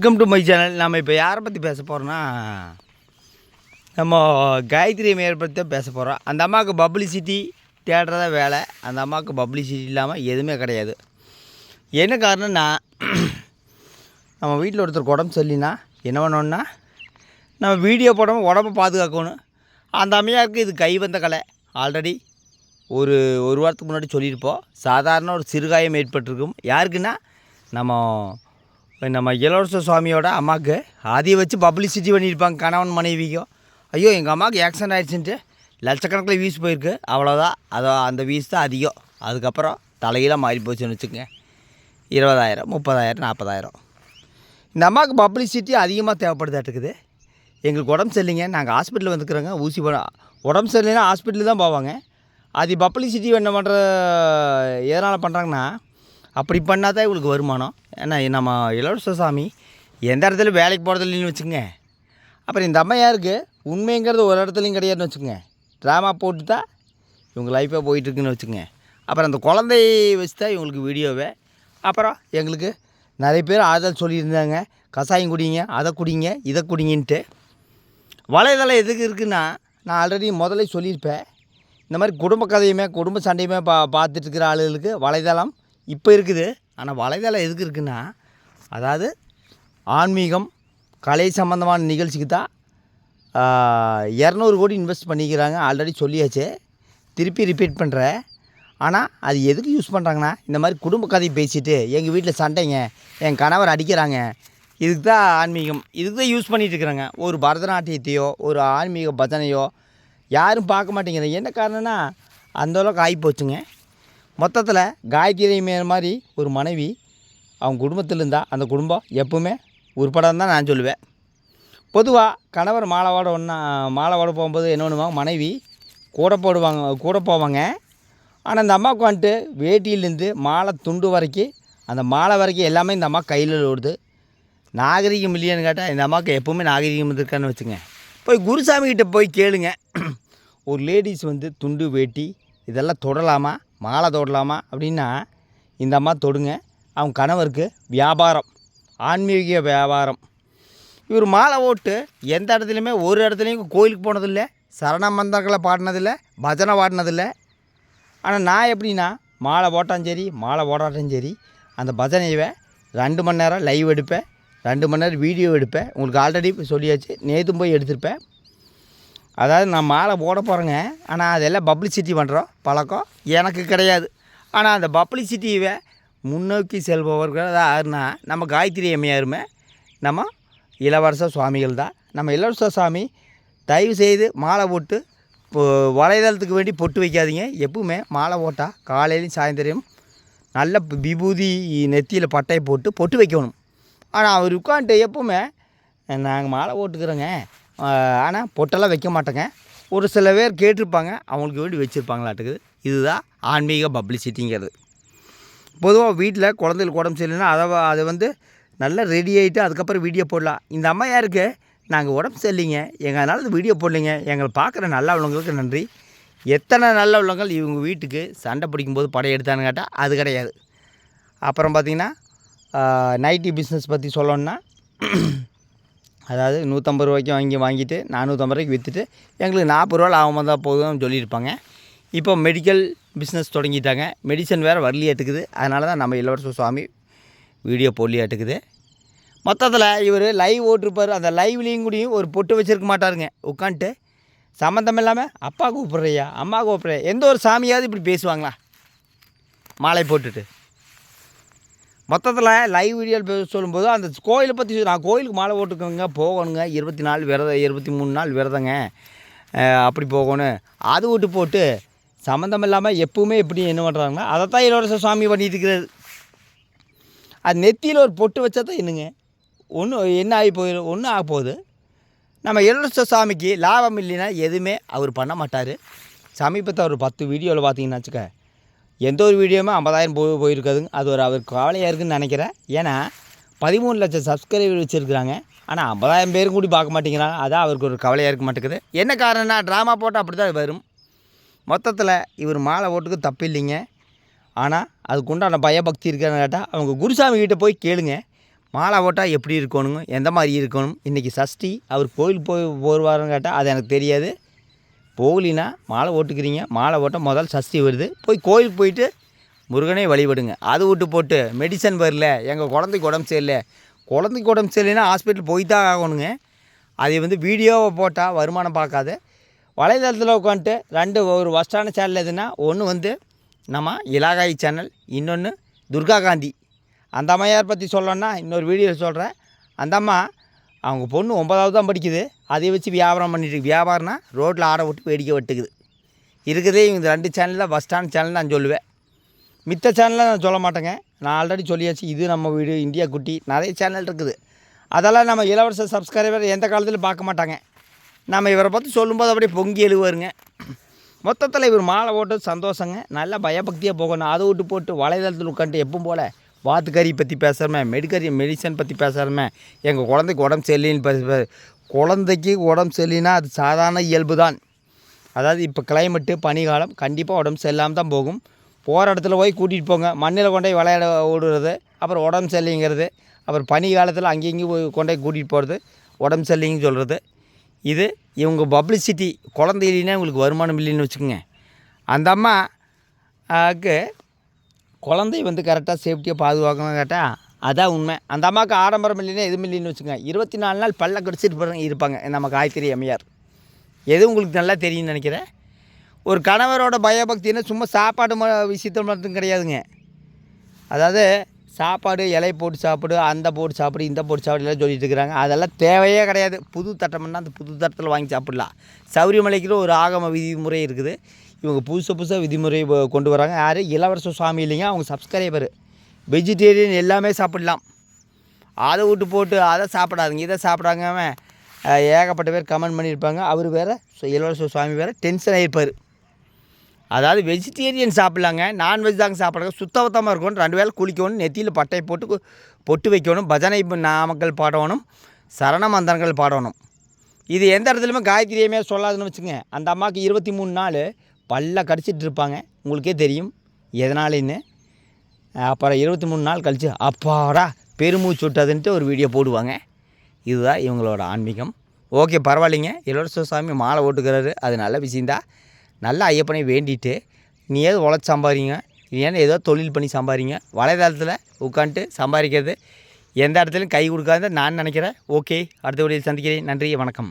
Welcome to my channel நம்ம இப்போ யாரை பற்றி பேச போகிறோன்னா நம்ம காயத்ரி மேயர் பற்றி தான் பேச போகிறோம் அந்த அம்மாவுக்கு பப்ளிசிட்டி தேடுறத வேலை. அந்த அம்மாவுக்கு பப்ளிசிட்டி இல்லாமல் எதுவுமே கிடையாது. என்ன காரணம்னா நம்ம வீட்டில் ஒருத்தருக்கு உடம்பு சொல்லினா என்ன பண்ணோன்னா நம்ம வீடியோ போடாமல் உடம்பை பாதுகாக்கணும். அந்த அம்மையாருக்கு இது கை வந்த கலை. ஆல்ரெடி ஒரு ஒரு வாரத்துக்கு முன்னாடி சொல்லியிருப்போம். சாதாரண ஒரு சிறுகாயம் ஏற்பட்டிருக்கும். யாருக்குன்னா நம்ம நம்ம இளவரச சுவாமியோட அம்மாவுக்கு அதை வச்சு பப்ளிசிட்டி பண்ணியிருப்பாங்க கணவன் மனைவிக்கும். ஐயோ எங்கள் அம்மாவுக்கு ஆக்சிடென்ட் ஆயிடுச்சுன்ட்டு லட்சக்கணக்கில் வீஸ் போயிருக்கு. அவ்வளோதான் அதோ அந்த வீஸ் தான் அதிகம். அதுக்கப்புறம் தலையெல்லாம் மாறி போச்சுன்னு வச்சுக்கோங்க. இருபதாயிரம் முப்பதாயிரம் நாற்பதாயிரம். இந்த அம்மாவுக்கு பப்ளிசிட்டி அதிகமாக தேவைப்படுதாட்டுக்குது. எங்களுக்கு உடம்பு சரியில்லைங்க. நாங்கள் ஹாஸ்பிட்டலில் வந்துக்கிறோங்க. ஊசி போட உடம்பு சரியில்லைன்னா ஹாஸ்பிட்டல் தான் போவாங்க. அது பப்ளிசிட்டி என்ன பண்ணுற எதனால் பண்ணுறாங்கன்னா அப்படி பண்ணால் தான் இவங்களுக்கு வருமானம். ஏன்னா நம்ம இளவரச சாமி எந்த இடத்துல வேலைக்கு போகிறது இல்லைன்னு வச்சுக்கோங்க. அப்புறம் இந்த அம்மா யாருக்கு உண்மைங்கிறது ஒரு இடத்துலையும் கிடையாதுன்னு வச்சுக்கோங்க. ட்ராமா போட்டு தான் இவங்க லைஃபாக போயிட்டுருக்குன்னு வச்சுக்கோங்க. அப்புறம் அந்த குழந்தைய வச்சு தான் இவங்களுக்கு வீடியோவே அப்புறம் எங்களுக்கு நிறைய பேர் ஆறுதல் சொல்லியிருந்தாங்க. கஷாயம் குடிங்க அதை குடிங்க இதை குடிங்கன்ட்டு. வலைதளம் எதுக்கு இருக்குன்னா நான் ஆல்ரெடி முதல்ல சொல்லியிருப்பேன். இந்த மாதிரி குடும்ப கதையுமே குடும்ப சண்டையுமே பா பார்த்துட்ருக்கிற ஆளுகளுக்கு வலைதளம் இப்போ இருக்குது. ஆனால் வலைதளம் எதுக்கு இருக்குன்னா அதாவது ஆன்மீகம் கலை சம்மந்தமான நிகழ்ச்சிக்கு தான் இரநூறு கோடி இன்வெஸ்ட் பண்ணிக்கிறாங்க. ஆல்ரெடி சொல்லியாச்சு. திருப்பி ரிப்பீட் பண்ணுறேன் ஆனால் அது எதுக்கு யூஸ் பண்ணுறாங்கன்னா இந்த மாதிரி குடும்ப கதை பேசிட்டு எங்கள் வீட்டில் சண்டைங்க என் கணவர் அடிக்கிறாங்க இதுக்கு தான் ஆன்மீகம். இதுக்கு தான் யூஸ் பண்ணிகிட்டு இருக்கிறாங்க. ஒரு பரதநாட்டியத்தையோ ஒரு ஆன்மீக பஜனையோ யாரும் பார்க்க மாட்டேங்கிறாங்க என்ன காரணம்னா அந்த அளவுக்கு ஆகி போச்சுங்க மொத்தத்தில் காயத்ரி மேல் மாதிரி ஒரு மனைவி அவங்க குடும்பத்தில் இருந்தால் அந்த குடும்பம் எப்பவுமே உருப்படான்னு தான் நான் சொல்லுவேன். பொதுவாக கணவர் மாலைவாட ஒன்றா மாலைவாட போகும்போது என்ன பண்ணுவாங்க? மனைவி கூட போடுவாங்க கூட போவாங்க. ஆனால் இந்த அம்மாவுக்கு வந்துட்டு வேட்டியிலேருந்து மாலை துண்டு வரைக்கும் அந்த மாலை வரைக்கும் எல்லாமே இந்த அம்மா கையில் ஓடுது. நாகரிகம் இல்லையான்னு கேட்டால் இந்த அம்மாவுக்கு எப்போவுமே நாகரிகம் இருக்கான்னு வச்சுங்க. போய் குருசாமி கிட்டே போய் கேளுங்க. ஒரு லேடிஸ் வந்து துண்டு வேட்டி இதெல்லாம் தொடலாமா? மாலை தொடலாமா அப்படின்னா இந்த அம்மா தொடுங்க. அவங்க கணவருக்கு வியாபாரம் ஆன்மீக வியாபாரம். இவர் மாலை ஓட்டு எந்த இடத்துலையுமே ஒரு இடத்துலையும் கோயிலுக்கு போனதில்லை சரண மந்திரங்களை பாடினதில்லை பஜனை பாடினதில்லை. ஆனால் நான் எப்படின்னா மாலை போட்டாலும் சரி மாலை போடாட்டும் சரி அந்த பஜனையை ரெண்டு மணி நேரம் லைவ் எடுப்பேன் ரெண்டு மணி நேரம் வீடியோ எடுப்பேன். உங்களுக்கு ஆல்ரெடி சொல்லியாச்சு நேற்றும் போய் எடுத்திருப்பேன். அதாவது நான் மாலை போட போகிறேங்க ஆனால் அதெல்லாம் பப்ளிசிட்டி பண்ணுறோம் பழக்கம் எனக்கு கிடையாது. ஆனால் அந்த பப்ளிசிட்டியை முன்னோக்கி செல்பவர்கள் யாருன்னா நம்ம காயத்ரி அம்மையாருமே நம்ம இளவரச சுவாமிகள் தான். நம்ம இளவரச சுவாமி தயவு செய்து மாலை போட்டு இப்போ வலைதளத்துக்கு வேண்டி பொட்டு வைக்காதீங்க. எப்பவுமே மாலை போட்டால் காலையிலையும் சாயந்தரம் நல்ல விபூதி நெத்தியில் பட்டையை போட்டு பொட்டு வைக்கணும். ஆனால் அவர் உட்காந்துட்டு எப்பவுமே நாங்கள் மாலை போட்டுக்கிறோங்க. ஆனால் பொட்டெல்லாம் வைக்க மாட்டோங்க. ஒரு சில பேர் கேட்டிருப்பாங்க அவங்களுக்கு வேண்டி வச்சுருப்பாங்களாட்டுக்குது. இதுதான் ஆன்மீக பப்ளிசிட்டிங்கிறது. பொதுவாக வீட்டில் குழந்தைகளுக்கு உடம்பு சரியில்லைன்னா அதை அதை வந்து நல்லா ரெடி ஆகிட்டு அதுக்கப்புறம் வீடியோ போடலாம். இந்த அம்மா யாருக்கு? நாங்கள் உடம்பு சரியில்லைங்க. எங்கள் அதனால இந்த வீடியோ போடலைங்க. எங்களை பார்க்குற நல்ல உள்ளவங்களுக்கு நன்றி. எத்தனை நல்ல உள்ளவங்கள் இவங்க வீட்டுக்கு சண்டை பிடிக்கும்போது படையெடுத்தான்னு கேட்டால் அது கிடையாது. அப்புறம் பார்த்திங்கன்னா நைட்டி பிஸ்னஸ் பற்றி சொல்லணுன்னா அதாவது நூற்றம்பது ரூபாய்க்கு வாங்கி வாங்கிட்டு நானூற்றம்பது ரூபாய்க்கு விற்றுட்டு எங்களுக்கு நாற்பது ரூபா லாபமாக தான் போதும்னு சொல்லியிருப்பாங்க. இப்போ மெடிக்கல் பிஸ்னஸ் தொடங்கிட்டாங்க. மெடிசன் வேறு வரலையாட்டுக்குது அதனால தான் நம்ம இளவரச சுவாமி வீடியோ போடலியாட்டுக்குது மொத்தத்தில் இவர் லைவ் ஓட்டிருப்பார். அந்த லைவ்லேயும் கூடயும் ஒரு பொட்டு வச்சிருக்க மாட்டாருங்க. உட்காந்துட்டு சம்மந்தம் இல்லாமல் அப்பா கூப்பிட்றியா? அம்மா கூப்பிட்றியா? எந்த ஒரு சாமியாவது இப்படி பேசுவாங்களா? மாலை போட்டுட்டு. மொத்தத்தில் லைவ் வீடியோ சொல்லும்போது அந்த கோயிலை பற்றி நான் கோயிலுக்கு மாலை போட்டுக்கோங்க போகணுங்க. இருபத்தி நாலு விரதம் இருபத்தி மூணு நாள் விரதங்க. அப்படி போகணும். அது விட்டு போட்டு சம்மந்தம் இல்லாமல் எப்பவுமே எப்படி என்ன பண்ணுறாங்கன்னா அதை தான் இளவரச சுவாமி பண்ணிட்டு இருக்கிறது அது நெத்தியில் ஒரு பொட்டு வச்சா தான் என்னங்க? ஒன்றும் என்ன ஆகி போயிடும் ஒன்றும் ஆக போகுது. நம்ம இளவரச சாமிக்கு லாபம் இல்லைன்னா எதுவுமே அவர் பண்ண மாட்டார். சமீபத்தை ஒரு பத்து வீடியோவில் பார்த்தீங்கன்னா வச்சுக்க எந்த ஒரு வீடியோவுமே ஐம்பதாயிரம் போய் போயிருக்காதுங்க. அது ஒரு அவர் கவலையாக இருக்குன்னு நினைக்கிறேன். ஏன்னா பதிமூணு லட்சம் சப்ஸ்கிரைபர் வச்சுருக்குறாங்க. ஆனால் ஐம்பதாயிரம் பேரும் கூடி பார்க்க மாட்டேங்கிறாங்க. அதான் அவருக்கு ஒரு கவலையாக இருக்க மாட்டேங்குது. என்ன காரணம்னா ட்ராமா போட்டால் அப்படி தான் வரும். மொத்தத்தில் இவர் மாலை ஓட்டுக்கு தப்பு இல்லைங்க ஆனால் அதுக்கு உண்டான பயபக்தி இருக்கான்னு கேட்டால் அவங்க குருசாமி கிட்டே போய் கேளுங்க. மாலை ஓட்டால் எப்படி இருக்கணுங்க? எந்த மாதிரி இருக்கணும்? இன்றைக்கி சஷ்டி அவர் கோயில் போய் போடுவாருன்னு கேட்டால் அது எனக்கு தெரியாது. போகலினா மாலை ஓட்டுக்கிறீங்க. மாலை ஓட்ட முதல் சஷ்டி வருது. போய் கோயிலுக்கு போயிட்டு முருகனை வழிபடுங்க. அது விட்டு போட்டு மெடிசன் வரல. எங்கள் குழந்தைக்கு உடம்பு சரியில்லை. குழந்தைக்கு உடம்பு சரியில்லைன்னா ஹாஸ்பிட்டல் போய் தான் ஆகணுங்க. அதை வந்து வீடியோவை போட்டால் வருமானம் பார்க்காது. வலைதளத்தில் உட்காந்துட்டு ரெண்டு ஒரு ஃபஸ்ட்டான சேனல் எதுனா ஒன்று வந்து நம்ம இலாகாய் சேனல் இன்னொன்று துர்கா காந்தி. அந்த அம்மையார் பற்றி சொல்லணும்னா இன்னொரு வீடியோவில் சொல்கிறேன் அந்த அம்மா அவங்க பொண்ணு ஒன்பதாவது தான் படிக்குது. அதை வச்சு வியாபாரம் பண்ணிட்டு வியாபாரம்னா ரோட்டில் ஆட விட்டு வேடிக்கை வெட்டுக்குது. இருக்கிறதே இந்த ரெண்டு சேனலில் ஃபஸ்ட்டான சேனல் நான் சொல்லுவேன். மித்த சேனலில் நான் சொல்ல மாட்டேங்க. நான் ஆல்ரெடி சொல்லியாச்சு இது நம்ம வீடு இந்தியா குட்டி நிறைய சேனல் இருக்குது. அதெல்லாம் நம்ம இலவச சப்ஸ்கிரைபர் எந்த காலத்திலும் பார்க்க மாட்டாங்க. நம்ம இவரை பற்றி சொல்லும்போது அப்படியே பொங்கி எழுவாருங்க. மொத்தத்தில் இவர் மாலை போட்டு சந்தோஷங்க. நல்லா பயபக்தியாக போகணும். அதை விட்டு போட்டு வலைதளத்தில் உட்காந்துட்டு எப்பவும் போல் வாத்துக்கறி பற்றி பேசுகிறோமே மெடிக்கறி மெடிசன் பற்றி பேசுகிறோமே எங்கள் குழந்தைக்கு உடம்பு சரியில்லைன்னு பேச குழந்தைக்கு உடம்பு சரியில்லைன்னா அது சாதாரண இயல்பு தான் அதாவது இப்போ கிளைமேட்டு பனிகாலம் கண்டிப்பாக உடம்பு சரியில்லாமல் தான் போகும். போகிற இடத்துல போய் கூட்டிகிட்டு போங்க. மண்ணில் கொண்டு போய் விளையாட விடுறது அப்புறம் உடம்பு சரியில்லைங்கிறது அப்புறம் பனி காலத்தில் அங்கேயும் இங்கேயும் போய் கொண்டு போய் கூட்டிகிட்டு போகிறது உடம்பு சரியில்லைன்னு சொல்கிறது இது இவங்க பப்ளிசிட்டி குழந்தை இல்லைன்னா இவங்களுக்கு வருமானம் இல்லைன்னு வச்சுக்கோங்க. அந்த அம்மா குழந்தை வந்து கரெக்டாக சேஃப்டியாக பாதுகாக்கணும் கேட்டால் அதான் உண்மை. அந்த அம்மாவுக்கு ஆடம்பரம் இல்லைன்னா எதுவும் இல்லைன்னு வச்சுக்கோங்க. இருபத்தி நாலு நாள் பல்ல கடிச்சிட்டு இருப்பாங்க நம்ம காய்கறி அம்மையார். எது உங்களுக்கு நல்லா தெரியும்னு நினைக்கிறேன்? ஒரு கணவரோட பயபக்தின்னா சும்மா சாப்பாடு ம விஷயத்தில் மட்டும் கிடையாதுங்க. அதாவது சாப்பாடு இலை போட்டு சாப்பிடு அந்த போட்டு சாப்பிடு இந்த போட்டு சாப்பிடு எல்லாம் சொல்லிட்டு இருக்கிறாங்க. அதெல்லாம் தேவையே கிடையாது. புது தட்டம்னா அந்த புது தட்டத்தில் வாங்கி சாப்பிடலாம். சௌரியமலைக்கு ஒரு ஆகம விதிமுறை இருக்குது. இவங்க புதுசு புதுசாக விதிமுறை கொண்டு வராங்க. யார்? இளவரச சுவாமி இல்லைங்க. அவங்க சப்ஸ்கிரைபர் வெஜிடேரியன் எல்லாமே சாப்பிடலாம். அதை விட்டு போட்டு அதை சாப்பிடாதுங்க இதை சாப்பிடாம ஏகப்பட்ட பேர் கமெண்ட் பண்ணியிருப்பாங்க. அவர் வேறு இளவரச சுவாமி வேறு டென்ஷன் ஆகிருப்பார் அதாவது வெஜிடேரியன் சாப்பிட்லாங்க. நான்வெஜ் தாங்க சாப்பிட்றாங்க சுத்தபத்தமாக இருக்கணும். ரெண்டு வேளை குளிக்கணும் நெத்தியில் பட்டை போட்டு பொட்டு வைக்கணும் பஜனை ப- நாமக்கல் பாடணும் சரண மந்திரங்கள் பாடணும். இது எந்த இடத்துலையுமே காயத்ரியமே சொல்லாதுன்னு வச்சுங்க அந்த அம்மாவுக்கு இருபத்தி மூணு நாள் பல்ல கடிச்சிட்டு இருப்பாங்க. உங்களுக்கே தெரியும். எதனாலேன்னு அப்புறம் இருபத்தி மூணு நாள் கழிச்சு அப்பாடா பெருமூச்சு விட்டதுன்ட்டு ஒரு வீடியோ போடுவாங்க. இதுதான் இவங்களோட ஆன்மீகம். ஓகே பரவாயில்லைங்க. இளவரச சாமி மாலை ஓட்டுக்கிறாரு அது நல்ல விஷயந்தான் நல்ல ஐயப்பனை வேண்டிட்டு நீ ஏதோ உழைச்சி சம்பாதிங்க. நீ ஏன்னா ஏதோ தொழில் பண்ணி சம்பாதிங்க. வலைதளத்தில் உட்காந்துட்டு சம்பாதிக்கிறது எந்த இடத்துலையும் கை கொடுக்காத நான் நினைக்கிறேன். ஓகே அடுத்த வீடியோவில் சந்திக்கிறேன். நன்றி வணக்கம்.